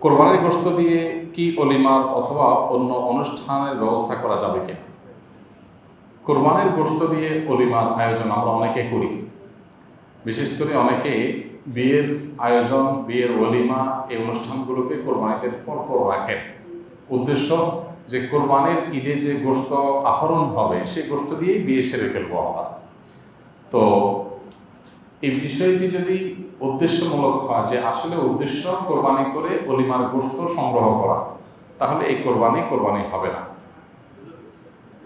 কোরবানির গোস্ত দিয়ে কি অলিমার অথবা অন্য অনুষ্ঠানের ব্যবস্থা করা যাবে কিনা? কোরবানির গোস্ত দিয়ে অলিমার আয়োজন আমরা অনেকে করি। বিশেষ করে অনেকে বিয়ের আয়োজন, বিয়ের অলিমা এই অনুষ্ঠানগুলোকে কোরবানিতে পরপর রাখেন। উদ্দেশ্য যে কোরবানির ঈদে যে গোস্ত আহরণ হবে, সেই গোস্ত দিয়েই বিয়ে সেরে ফেলব আমরা। তো এই বিষয়টি যদি উদ্দেশ্যমূলক হয়, যে আসলে উদ্দেশ্য কোরবানি করে অলিমার গোস্ত সংগ্রহ করা, তাহলে এই কোরবানি কোরবানি হবে না।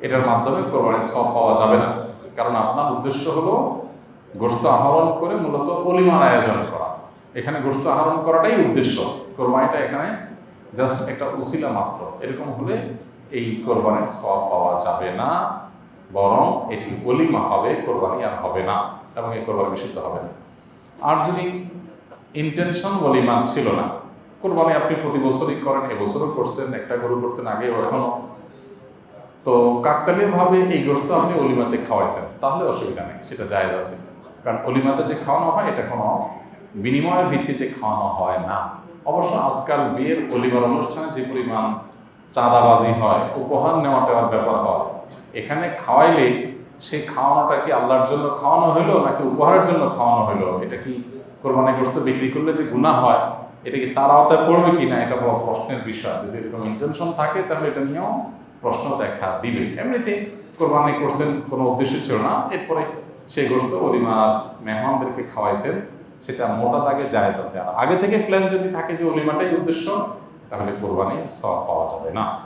এটার মাধ্যমে কোরবানির সব পাওয়া যাবে না। কারণ আপনার উদ্দেশ্য হলো গোস্ত আহরণ করে মূলত অলিমার আয়োজন করা। এখানে গোস্ত আহরণ করাটাই উদ্দেশ্য। কোরবানিটা এখানে জাস্ট একটা উসিলা মাত্র। এরকম হলে এই কোরবানির সব পাওয়া যাবে না, বরং এটি অলিমা হবে, কোরবানি আর হবে না। এবং এই কোরবানি বিশুদ্ধ হবে না। আর যদি ইন্টেনশন অলিমা ছিল না, কোরবানি আপনি প্রতি বছরই করেন এবছরও করছেন, একটা গরু করতেন আগে এখনও তো কাকতালীয়ভাবে এই গোস্ত আপনি অলিমাতে খাওয়াইছেন, তাহলে অসুবিধা নেই, সেটা জায়েজ আছে। কারণ অলিমাতে যে খাওয়ানো হয়, এটা কোনো বিনিময়ের ভিত্তিতে খাওয়ানো হয় না। অবশ্য আজকাল বিয়ের অলিমার অনুষ্ঠানে যে পরিমাণ চাঁদাবাজি হয়, উপহার নেওয়া টেওয়ার ব্যাপার হয়, এখানে খাওয়াইলে সেই খাওয়ানোটা কি আল্লাহর জন্য খাওয়ানো হলো নাকি উপহারের জন্য খাওয়ানো হলো এটা কি কোরবানি গোস্ত বিক্রি করলে যে গুণা হয়, এটা কি তার আওতায় পড়বে কি না? এটা বড় প্রশ্নের বিষয়। যদি এরকম ইন্টেনশন থাকে, তাহলে এটা নিয়েও প্রশ্ন দেখা দিবে। এমনিতে কোরবানি করছেন কোনো উদ্দেশ্য ছিল না। এরপরে সেই গোস্ত অলিমার মেহমানদেরকে খাওয়াইছেন। সেটা মোটা দাগে জায়েজ আছে। আর আগে থেকে প্ল্যান যদি থাকে যে অলিমাটাই উদ্দেশ্য, তাহলে কোরবানির সব পাওয়া যাবে না।